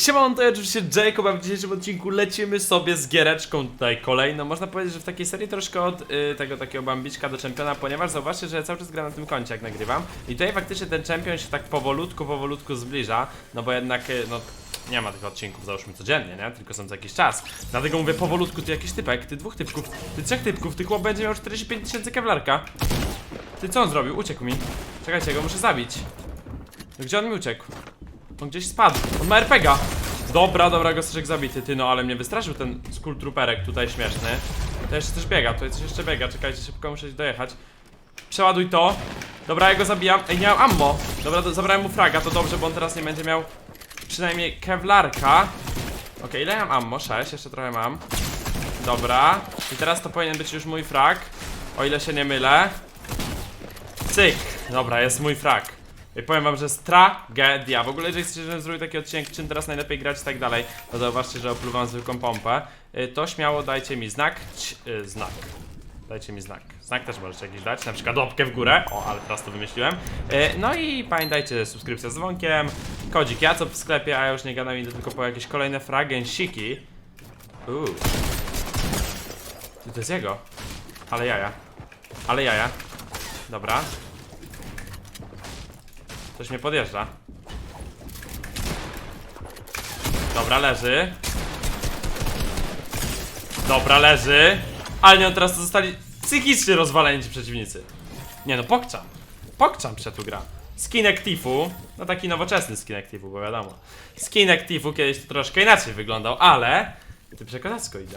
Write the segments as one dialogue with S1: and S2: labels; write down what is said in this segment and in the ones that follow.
S1: Siemano, to ja oczywiście Jacob, a w dzisiejszym odcinku lecimy sobie z giereczką tutaj kolejną. Można powiedzieć, że w takiej serii troszkę od y, tego takiego bambiczka do czempiona, ponieważ zauważcie, że ja cały czas gram na tym koncie jak nagrywam. I tutaj faktycznie ten czempion się tak powolutku, powolutku zbliża, no bo jednak, y, no nie ma tych odcinków załóżmy codziennie, nie? Tylko są co jakiś czas. Dlatego mówię powolutku, ty jakiś typek, ty dwóch typków, ty trzech typków, ty chłop będzie miał 45 tysięcy kevlarka. Ty co on zrobił? Uciekł mi. Czekajcie, go muszę zabić. Gdzie on mi uciekł? On gdzieś spadł. On ma RPGa. Dobra, dobra, Gostrzek zabity. Ty no, ale mnie wystraszył ten skultruperek tutaj śmieszny. To jeszcze coś biega, tutaj coś jeszcze biega. Czekajcie, szybko muszę dojechać. Przeładuj to. Dobra, ja go zabijam. Ej, nie mam ammo. Dobra, do, zabrałem mu fraga, to dobrze, bo on teraz nie będzie miał przynajmniej kevlarka. Okej, ile mam ammo? 6, jeszcze trochę mam. Dobra. I teraz to powinien być już mój frag. O ile się nie mylę. Cyk. Dobra, jest mój frag. I powiem wam, że jest tragedia. W ogóle, jeżeli chcecie, żebym zrobił taki odcinek, czym teraz najlepiej grać i tak dalej, to zauważcie, że opluwam zwykłą pompę. Y, To śmiało dajcie mi znak. Ć, y, znak. Dajcie mi znak. Znak też możecie jakiś dać, na przykład łapkę w górę. O, ale teraz to wymyśliłem. Y, No i pamiętajcie, subskrypcja z dzwonkiem. Kodzik ja co w sklepie, a już nie gadam, idę tylko po jakieś kolejne fragensiki. Uuu. To jest jego. Ale jaja. Ale jaja. Dobra. Coś mnie podjeżdża. Dobra, leży. Dobra, leży. Ale nie, on teraz to zostali psychicznie rozwaleni ci przeciwnicy. Nie no, pokczam. Pokczam się tu gra. Skin Actifu, no taki nowoczesny skin Actifu, bo wiadomo. Skin Actifu kiedyś to troszkę inaczej wyglądał, ale... Ty przekonacko idzie.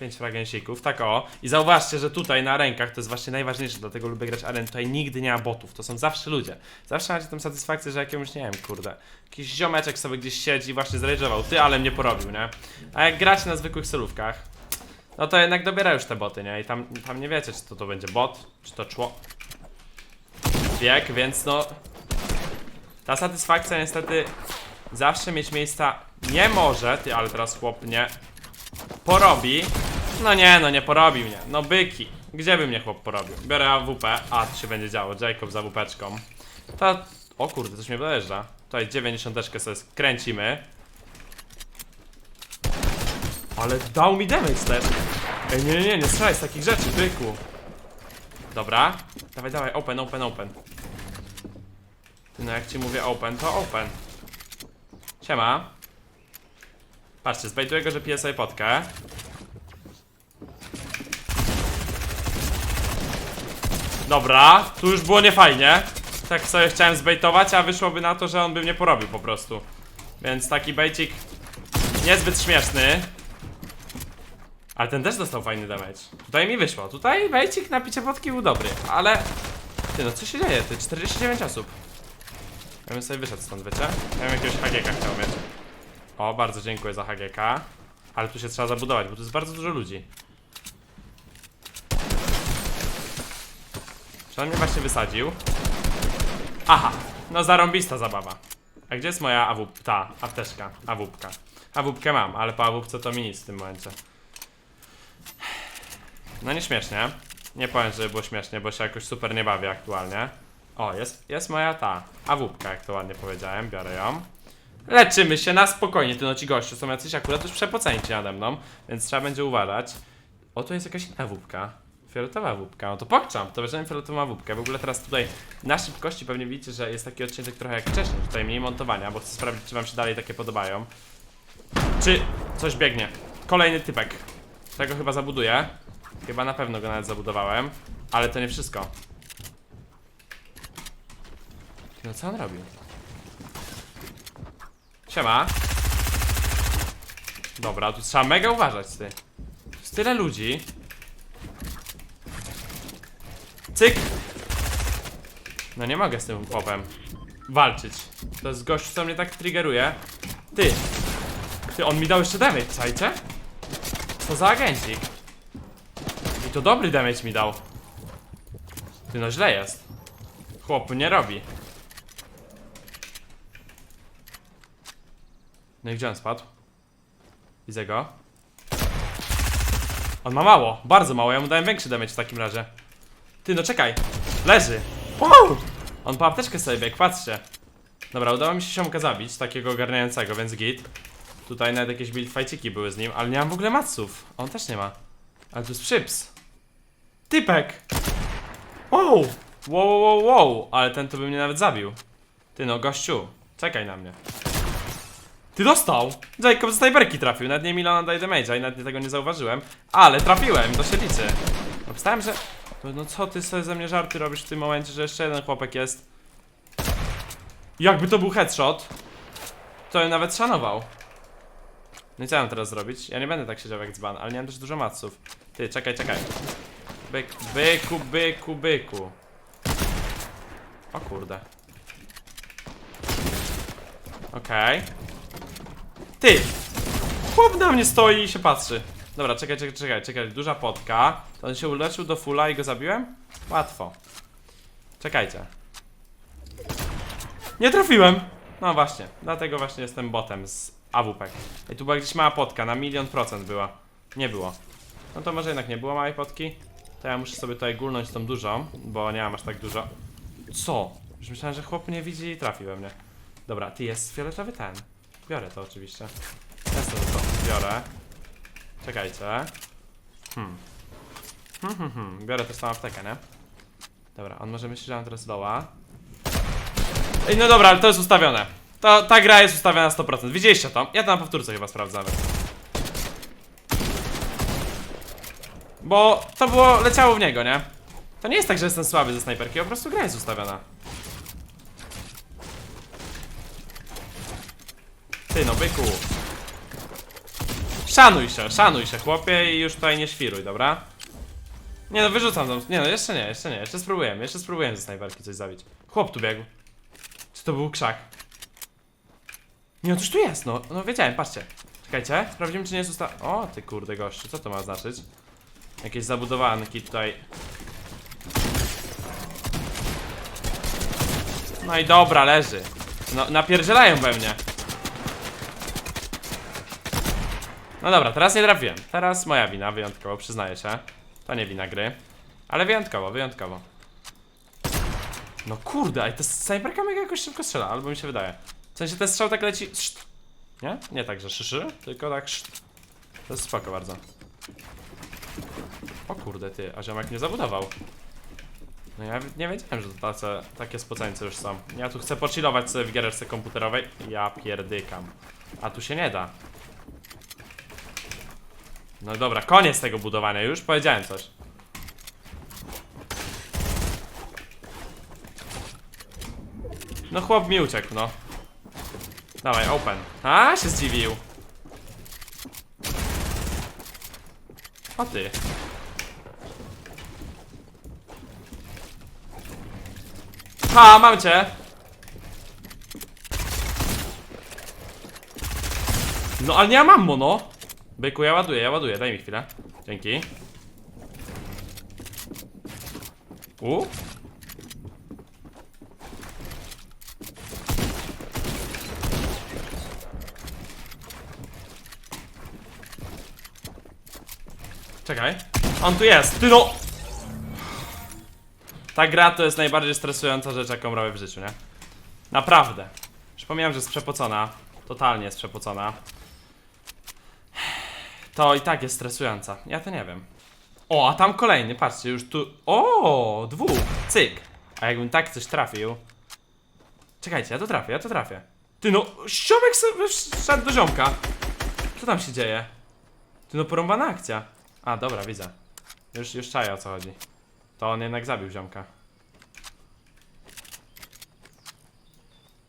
S1: 5 fragensików, tak o. I zauważcie, że tutaj na rękach to jest właśnie najważniejsze, dlatego lubię grać aren. Tutaj nigdy nie ma botów, to są zawsze ludzie. Zawsze macie tą satysfakcję, że jakiemuś, nie wiem, kurde, jakiś ziomeczek sobie gdzieś siedzi, właśnie zrejdżował, ty, ale mnie porobił, nie? A jak gracie na zwykłych solówkach, no to jednak dobiera już te boty, nie? I tam, tam nie wiecie, czy to, to będzie bot, czy to czło... Wiek, więc no... Ta satysfakcja niestety zawsze mieć miejsca nie może, ty, ale teraz chłop nie porobi. No nie, no nie porobi mnie. No byki. Gdzie by mnie chłop porobił? Biorę AWP. A, tu się będzie działo. Jacob z AWPczką. To... O kurde, coś mnie dojeżdża. Tutaj 90 sobie skręcimy. Ale dał mi damage też. Ej, nie, nie, nie, nie strzelaj z takich rzeczy, byku. Dobra. Dawaj, dawaj, open, open, open. No jak ci mówię open, to open. Siema. Patrzcie, zbejtuję go, że pije sobie potkę. Dobra, tu już było niefajnie. Tak sobie chciałem zbejtować, a wyszłoby na to, że on by mnie porobił po prostu. Więc taki bejcik niezbyt śmieszny. Ale ten też dostał fajny damage. Tutaj mi wyszło. Tutaj bejcik na picie potki był dobry, ale... Ty no, co się dzieje? Ty 49 osób. Ja bym sobie wyszedł stąd, wiecie? Ja bym jakiegoś HGK chciał mieć. O, bardzo dziękuję za HGK. Ale tu się trzeba zabudować, bo tu jest bardzo dużo ludzi. Czy on mnie właśnie wysadził? Aha, no zarąbista zabawa. A gdzie jest moja AWP? Ta, apteczka, AWPka. AWPkę mam, ale po AWPce to mi nic w tym momencie. No nie śmiesznie. Nie powiem, żeby było śmiesznie, bo się jakoś super nie bawię aktualnie. O, jest, jest moja ta AWPka, jak to ładnie powiedziałem, biorę ją. Leczymy się na spokojnie, ty no ci goście są jacyś akurat już przepoceni nade mną, więc trzeba będzie uważać. O, to jest jakaś inna wódka. Fioletowa wódka, no to pokczam, to weźmiemy fioletową wódkę. W ogóle teraz tutaj na szybkości pewnie widzicie, że jest taki odcinek trochę jak wcześniej, tutaj mniej montowania, bo chcę sprawdzić, czy wam się dalej takie podobają. Czy coś biegnie? Kolejny typek. Tego chyba zabuduję. Chyba na pewno go nawet zabudowałem, ale to nie wszystko. No co on robił? Siema. Dobra, tu trzeba mega uważać, ty. Jest tyle ludzi. Cyk! No nie mogę z tym popem walczyć. To jest gościu, co mnie tak triggeruje. Ty! Ty, on mi dał jeszcze damage, czajcie? Co za agencik? I to dobry damage mi dał. Ty, no źle jest. Chłop nie robi. No i gdzie on spadł? Widzę go. On ma mało, bardzo mało, ja mu dałem większy damage w takim razie. Ty, no czekaj. Leży. Wow! On po apteczkę sobie biegł, patrzcie. Dobra, udało mi się siomka zabić, takiego ogarniającego, więc git. Tutaj nawet jakieś build fajciki były z nim, ale nie mam w ogóle matsów. On też nie ma. Ale tu jest przyps. Typek! Wow! Wow, wow, wow! Ale ten to by mnie nawet zabił. Ty no, gościu, czekaj na mnie. Ty dostał! Jacob z snajperki trafił, nawet nie miliona daje damage'a i nawet tego nie zauważyłem. Ale trafiłem, to się liczy. Wstałem, że... No, no co ty sobie ze mnie żarty robisz w tym momencie, że jeszcze jeden chłopek jest? Jakby to był headshot, to bym nawet szanował. No i co ja mam teraz zrobić? Ja nie będę tak siedział jak dzban, ale nie mam też dużo maców. Ty, czekaj, czekaj. Byk, byku, byku, byku. O kurde. Okej. Ty! Chłop na mnie stoi i się patrzy. Dobra, czekaj, czekaj, czekaj, czekaj. Duża potka. To on się uleczył do fulla i go zabiłem? Łatwo. Czekajcie. Nie trafiłem! No właśnie, dlatego właśnie jestem botem z AWP. I tu była gdzieś mała potka, na milion procent była. Nie było. No to może jednak nie było małej potki. To ja muszę sobie tutaj gulnąć tą dużą, bo nie mam aż tak dużo. Co? Już myślałem, że chłop mnie widzi i trafi we mnie. Dobra, ty jest fioletowy ten. Biorę to oczywiście. Sobie to biorę. Czekajcie. Hmm. Hmm, hmm, hmm. Biorę też tą aptekę, nie? Dobra, on może myśli, że mam teraz loa. Ej, no dobra, ale to jest ustawione. To, ta gra jest ustawiona na 100%. Widzieliście to? Ja to na powtórce chyba sprawdzamy. Bo to było, leciało w niego, nie? To nie jest tak, że jestem słaby ze snajperki, po prostu gra jest ustawiona. Ty no, byku. Szanuj się, szanuj się, chłopie, i już tutaj nie świruj, dobra? Nie no, wyrzucam tam. Nie no, jeszcze nie, jeszcze nie, jeszcze spróbujemy, jeszcze spróbujemy ze snajperki coś zabić. Chłop tu biegł. Czy to był krzak? Nie, no coś tu jest, no, no wiedziałem, patrzcie. Czekajcie, sprawdzimy czy nie jest usta... O, ty kurde gościu, co to ma znaczyć? Jakieś zabudowanki tutaj. No i dobra, leży. No, napierdzielają we mnie. No dobra, teraz nie trafiłem. Teraz moja wina, wyjątkowo, przyznaję się. To nie wina gry. Ale wyjątkowo, wyjątkowo. No kurde, ale ta snajperka mega jakoś szybko strzela, albo mi się wydaje. W sensie ten strzał tak leci... Szt. Nie? Nie tak, że szyszy, tylko tak szt. To jest spoko bardzo. O kurde ty, a ziomek nie zabudował. No ja nie wiedziałem, że to tace, takie spoceńce już są. Ja tu chcę pochillować sobie w giereczce komputerowej. Ja pierdykam. A tu się nie da. No dobra, koniec tego budowania już, powiedziałem coś. No chłop mi uciekł, no. Dawaj, open. A, się zdziwił. O ty. Ha, mam cię. No, ale nie mam ammo, no. Byku, ja ładuję, ja ładuję, daj mi chwilę. Dzięki. U? Czekaj. On tu jest. Ty no! Ta gra to jest najbardziej stresująca rzecz, jaką robię w życiu, nie? Naprawdę. Przypomniałem, że jest przepocona. Totalnie jest przepocona. To i tak jest stresująca. Ja to nie wiem. O, a tam kolejny, patrzcie, już tu. O, dwóch. Cyk. A jakbym tak coś trafił. Czekajcie, ja to trafię, ja to trafię. Ty no, siomek sobie wszedł do ziomka. Co tam się dzieje? Ty no, porąbana akcja. A, dobra, widzę. Już, już czaję o co chodzi. To on jednak zabił ziomka.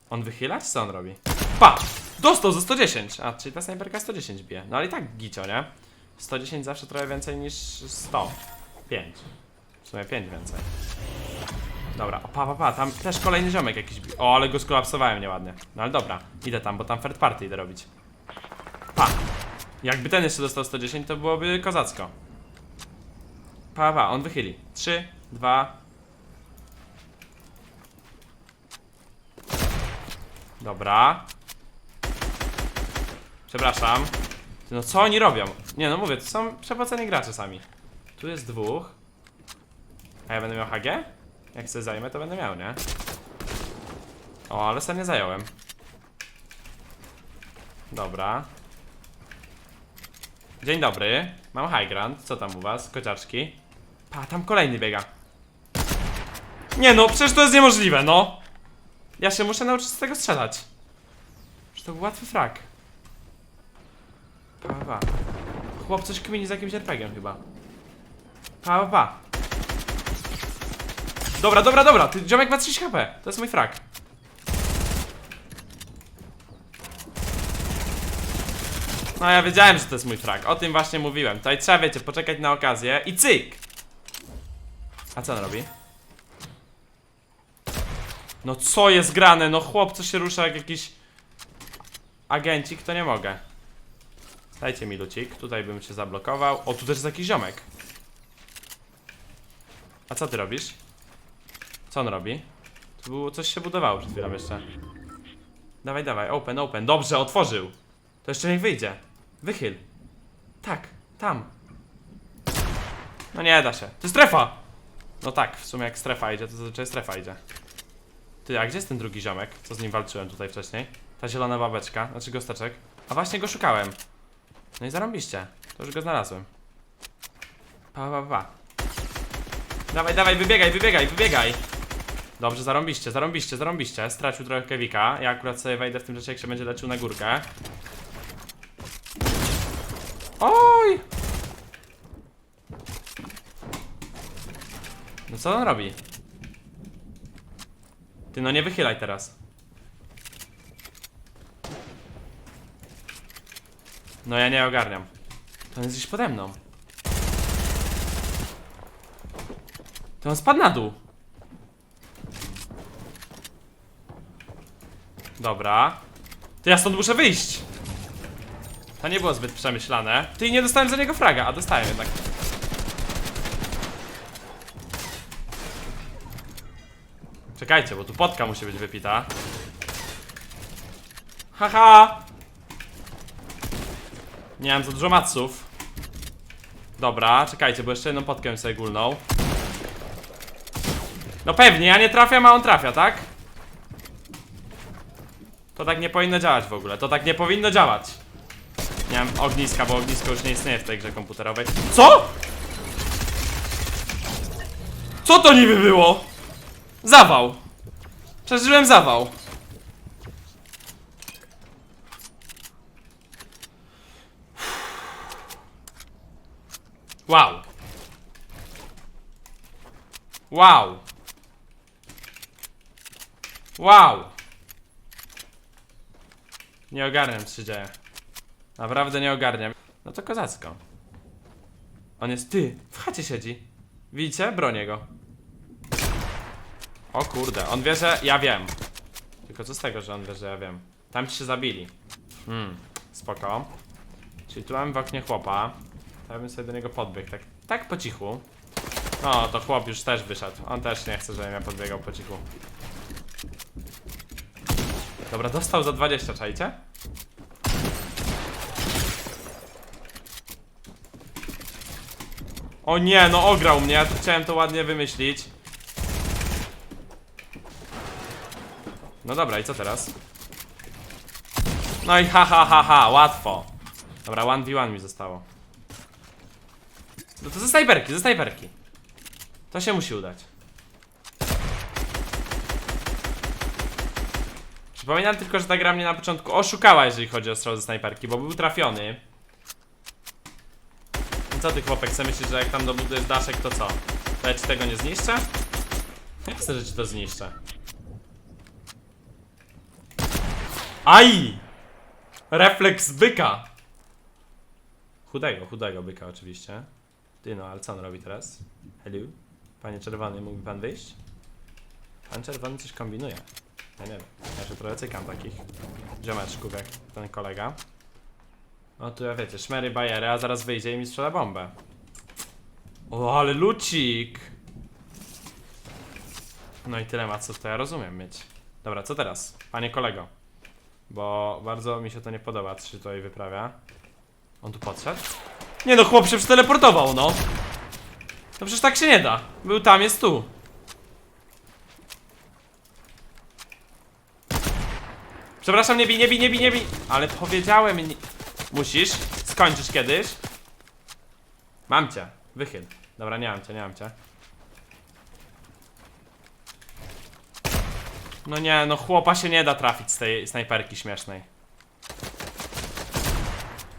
S1: On wychyla, czy co on robi? Pa! Dostał za 110! A, czyli ta snajperka 110 bije. No ale i tak gicio, nie? 110 zawsze trochę więcej niż 100. 5. W sumie 5 więcej. Dobra, o, pa, pa, pa, tam też kolejny ziomek jakiś bi- O, ale go skolapsowałem nieładnie. No ale dobra, idę tam, bo tam third party idę robić. Pa! Jakby ten jeszcze dostał 110, to byłoby kozacko. Pa, pa, on wychyli. 3, 2. Dobra. Przepraszam. No co oni robią? Nie no mówię, to są przepłaceni gracze sami. Tu jest dwóch. A ja będę miał HG? Jak sobie zajmę, to będę miał, nie? O, ale sobie nie zająłem. Dobra. Dzień dobry. Mam high ground. Co tam u was? Kociaczki. Pa, tam kolejny biega. Nie no, przecież to jest niemożliwe, no. Ja się muszę nauczyć z tego strzelać. Że to był łatwy frak. Pa, pa, pa. Chłop coś kmini z jakimś RPG chyba. Pa, pa, pa. Dobra, dobra, dobra. Ty, ziomek ma 30 HP. To jest mój frak. No ja wiedziałem, że to jest mój frak. O tym właśnie mówiłem. Tutaj trzeba, wiecie, poczekać na okazję i cyk! A co on robi? No co jest grane? No chłop, co się rusza jak jakiś agencik, to nie mogę. Dajcie mi lucik, tutaj bym się zablokował. O, tu też jest jakiś ziomek. A co ty robisz? Co on robi? Tu było, coś się budowało przed chwilą jeszcze. Dawaj, dawaj, open, open. Dobrze, otworzył. To jeszcze niech wyjdzie. Wychyl. Tak, tam. No nie da się. To strefa! No tak, w sumie jak strefa idzie, to zazwyczaj strefa idzie. Ty, a gdzie jest ten drugi ziomek, co z nim walczyłem tutaj wcześniej? Ta zielona babeczka, znaczy gosteczek. A właśnie go szukałem. No i zarąbiście. To już go znalazłem. Pa, pa, pa. Dawaj, dawaj, wybiegaj, wybiegaj, wybiegaj. Dobrze, zarąbiście, zarąbiście, zarąbiście. Stracił trochę kewika. Ja akurat sobie wejdę w tym czasie, jak się będzie leczył na górkę. Oj! No co on robi? Ty no nie wychylaj teraz. No ja nie ogarniam. To on jest gdzieś pode mną. To on spadł na dół. Dobra. To ja stąd muszę wyjść. To nie było zbyt przemyślane. Ty nie dostałem za niego fraga, a dostałem jednak. Czekajcie, bo tu potka musi być wypita. Haha! Nie mam za dużo maców. Dobra, czekajcie, bo jeszcze jedną potkę sobie gulnął. No pewnie, ja nie trafiam, a on trafia, tak? To tak nie powinno działać w ogóle, to tak nie powinno działać. Nie mam ogniska, bo ognisko już nie istnieje w tej grze komputerowej. Co? Co to niby było? Zawał. Przeżyłem zawał. Wow. Wow. Wow. Nie ogarniam, co się dzieje. Naprawdę nie ogarniam. No to kozacko. On jest ty. W chacie siedzi. Widzicie? Bronię go. O kurde, on wie, że ja wiem. Tylko co z tego, że on wie, że ja wiem. Tam ci się zabili. Hmm, spoko. Czyli tu mamy w oknie chłopa. Ja bym sobie do niego podbiegł, tak, tak po cichu. No, to chłop już też wyszedł. On też nie chce, żebym ja podbiegał po cichu. Dobra, dostał za 20, czajcie? O nie, no ograł mnie, ja tu chciałem to ładnie wymyślić. No dobra, i co teraz? No i ha ha ha ha, łatwo. Dobra, 1v1 mi zostało. No to ze snajperki, ze snajperki. To się musi udać. Przypominam tylko, że ta gra mnie na początku oszukała, jeżeli chodzi o strzał ze snajperki, bo był trafiony. I co ty chłopek, chcę myśleć, że jak tam dobudujesz daszek, to co? To ja ci tego nie zniszczę? Ja chcę, że ci to zniszczę. Aj! Refleks byka! Chudego, chudego byka oczywiście. Ty no, ale co on robi teraz? Hello? Panie czerwony, mógłby pan wyjść? Pan czerwony coś kombinuje. Ja nie wiem. Ja się trochę cykam takich ziomeczków jak ten kolega. O tu ja wiecie, szmery bajery, a zaraz wyjdzie i mi strzela bombę. O, ale lucik! No i tyle ma co to ja rozumiem mieć. Dobra, co teraz? Panie kolego. Bo bardzo mi się to nie podoba, co się tutaj wyprawia. On tu podszedł? Nie no, chłop się przeteleportował, no. No przecież tak się nie da. Był tam, jest tu. Przepraszam, nie bij, nie bij, nie bij, nie bij. Ale powiedziałem, nie... Musisz, skończysz kiedyś. Mam cię, wychyl. Dobra, nie mam cię, nie mam cię. No nie, no chłopa się nie da trafić z tej snajperki śmiesznej.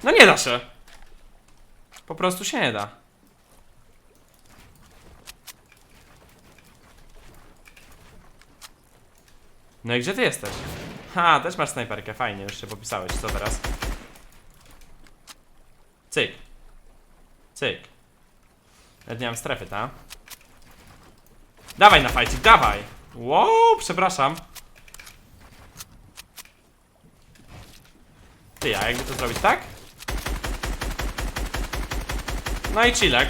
S1: No nie da się. Po prostu się nie da. No i gdzie ty jesteś? Ha, też masz snajperkę, fajnie, już się popisałeś, co teraz? Cyk. Cyk. Ja nie mam strefy, ta? Dawaj na fajcik, dawaj! Wow, przepraszam. Ty, a jakby to zrobić tak? No i chillek.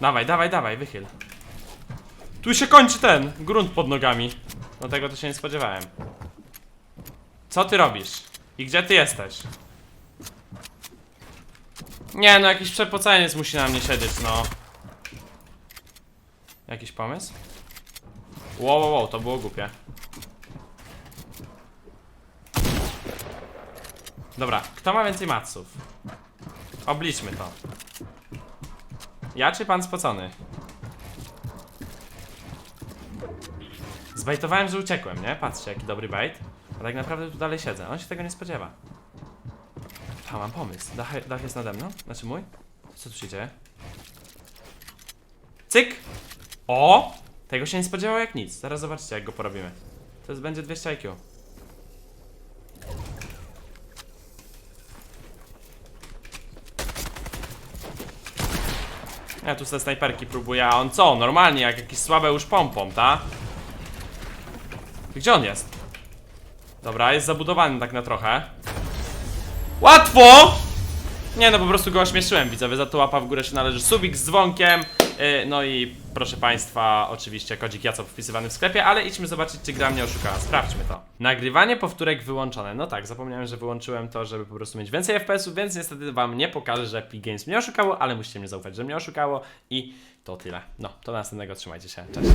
S1: Dawaj, dawaj, dawaj, wychyl. Tu się kończy ten grunt pod nogami. No tego to się nie spodziewałem. Co ty robisz? I gdzie ty jesteś? Nie, no jakiś przepoceniec musi na mnie siedzieć, no. Jakiś pomysł? Wow, wow, wow, to było głupie. Dobra, kto ma więcej maców? Obliczmy to. Ja czy pan spocony? Zbajtowałem, że uciekłem, nie? Patrzcie, jaki dobry bait. A tak naprawdę tu dalej siedzę. On się tego nie spodziewa. A, mam pomysł. Dach, dach jest nade mną? Znaczy mój? Co tu się dzieje? Cyk! O! Tego się nie spodziewał jak nic. Zaraz zobaczycie, jak go porobimy. To jest, będzie 200 IQ. Ja tu te snajperki próbuję, a on co? Normalnie, jak jakiś słabe już pompą, ta? Gdzie on jest? Dobra, jest zabudowany tak na trochę. Łatwo! Nie no, po prostu go ośmieszyłem, widzowie, za to łapa w górę się należy subik z dzwonkiem. Yy, no i proszę państwa, oczywiście kodzik Jacob wpisywany w sklepie, ale idźmy zobaczyć, czy gra mnie oszukała. Sprawdźmy to. Nagrywanie powtórek wyłączone. No tak, zapomniałem, że wyłączyłem to, żeby po prostu mieć więcej FPS-ów, więc niestety wam nie pokażę, że Epic Games mnie oszukało, ale musicie mnie zaufać, że mnie oszukało i to tyle. No, to następnego, trzymajcie się, cześć.